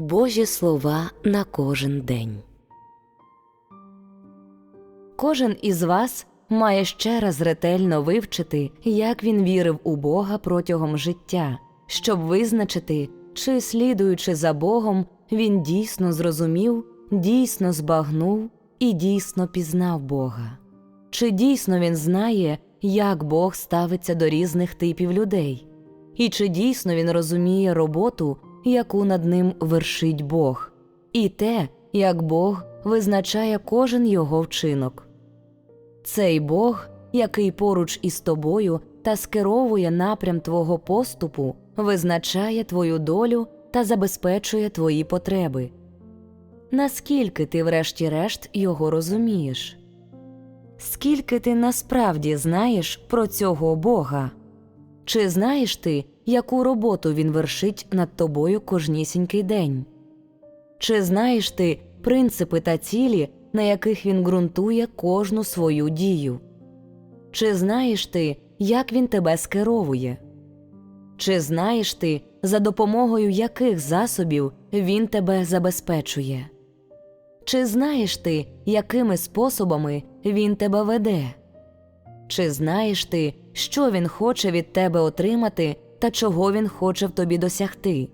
Божі слова на кожен день. Кожен із вас має ще раз ретельно вивчити, як він вірив у Бога протягом життя, щоб визначити, чи, слідуючи за Богом, він дійсно зрозумів, дійсно збагнув і дійсно пізнав Бога. Чи дійсно він знає, як Бог ставиться до різних типів людей, і чи дійсно він розуміє роботу, яку над ним вершить Бог, і те, як Бог визначає кожен його вчинок. Цей Бог, який поруч із тобою та скеровує напрям твого поступу, визначає твою долю та забезпечує твої потреби. Наскільки ти, врешті-решт, його розумієш? Скільки ти насправді знаєш про цього Бога? Чи знаєш ти, яку роботу він вершить над тобою кожнісінький день? Чи знаєш ти принципи та цілі, на яких він ґрунтує кожну свою дію? Чи знаєш ти, як він тебе скеровує? Чи знаєш ти, за допомогою яких засобів він тебе забезпечує? Чи знаєш ти, якими способами він тебе веде? Чи знаєш ти, що він хоче від тебе отримати та чого він хоче в тобі досягти?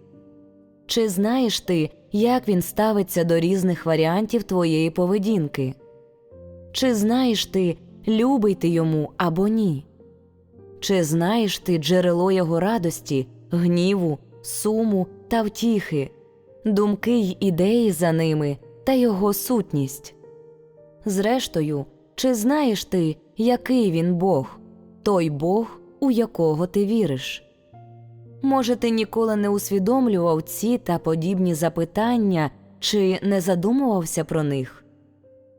Чи знаєш ти, як він ставиться до різних варіантів твоєї поведінки? Чи знаєш ти, любий ти йому або ні? Чи знаєш ти джерело його радості, гніву, суму та втіхи, думки й ідеї за ними та його сутність? Зрештою, чи знаєш ти, який він Бог, той Бог, у якого ти віриш? Може, ти ніколи не усвідомлював ці та подібні запитання чи не задумувався про них?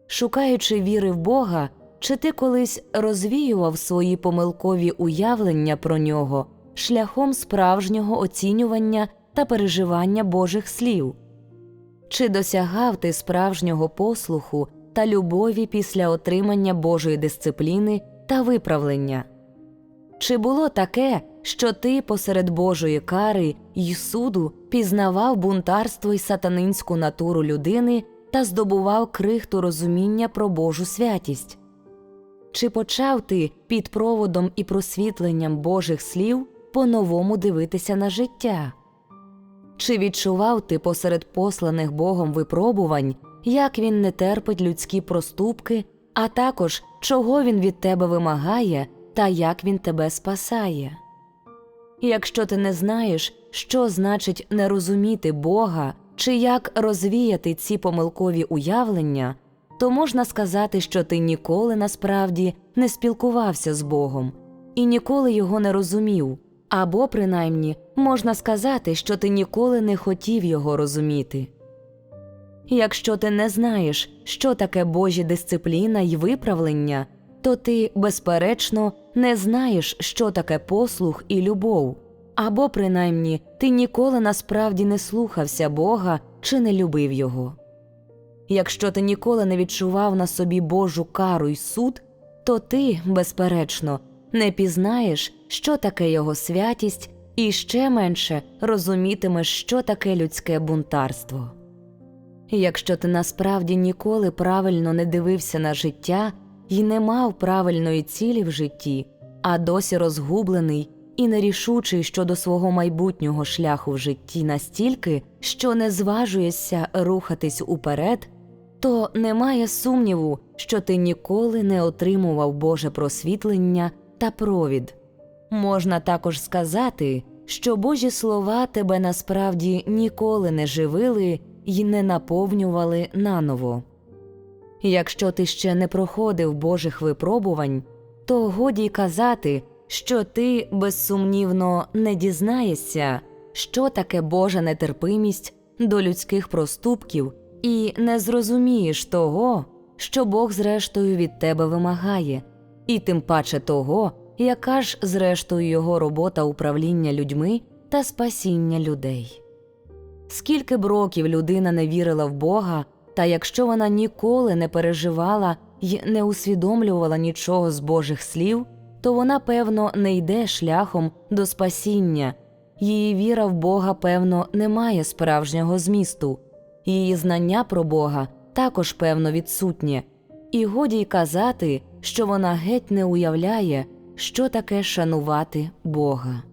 Шукаючи віри в Бога, чи ти колись розвіював свої помилкові уявлення про нього шляхом справжнього оцінювання та переживання Божих слів? Чи досягав ти справжнього послуху та любові після отримання Божої дисципліни та виправлення? Чи було таке, що ти посеред Божої кари й суду пізнавав бунтарство й сатанинську натуру людини та здобував крихту розуміння про Божу святість? Чи почав ти під проводом і просвітленням Божих слів по-новому дивитися на життя? Чи відчував ти посеред посланих Богом випробувань, як він не терпить людські проступки, а також чого він від тебе вимагає та як він тебе спасає? Якщо ти не знаєш, що значить не розуміти Бога чи як розвіяти ці помилкові уявлення, то можна сказати, що ти ніколи насправді не спілкувався з Богом і ніколи його не розумів, або принаймні можна сказати, що ти ніколи не хотів його розуміти. Якщо ти не знаєш, що таке Божі дисципліна й виправлення, то ти, безперечно, не знаєш, що таке послух і любов, або принаймні ти ніколи насправді не слухався Бога чи не любив Його. Якщо ти ніколи не відчував на собі Божу кару й суд, то ти, безперечно, не пізнаєш, що таке Його святість, і ще менше розумітимеш, що таке людське бунтарство. Якщо ти насправді ніколи правильно не дивився на життя і не мав правильної цілі в житті, а досі розгублений і нерішучий щодо свого майбутнього шляху в житті настільки, що не зважуєшся рухатись уперед, то немає сумніву, що ти ніколи не отримував Боже просвітлення та провід. Можна також сказати, що Божі слова тебе насправді ніколи не живили й не наповнювали наново. Якщо ти ще не проходив Божих випробувань, то годі казати, що ти безсумнівно не дізнаєшся, що таке Божа нетерпимість до людських проступків, і не зрозумієш того, що Бог зрештою від тебе вимагає, і тим паче того, яка ж зрештою його робота управління людьми та спасіння людей. Скільки б років людина не вірила в Бога, та якщо вона ніколи не переживала й не усвідомлювала нічого з Божих слів, то вона, певно, не йде шляхом до спасіння. Її віра в Бога, певно, не має справжнього змісту, її знання про Бога також, певно, відсутнє, і годі й казати, що вона геть не уявляє, що таке шанувати Бога.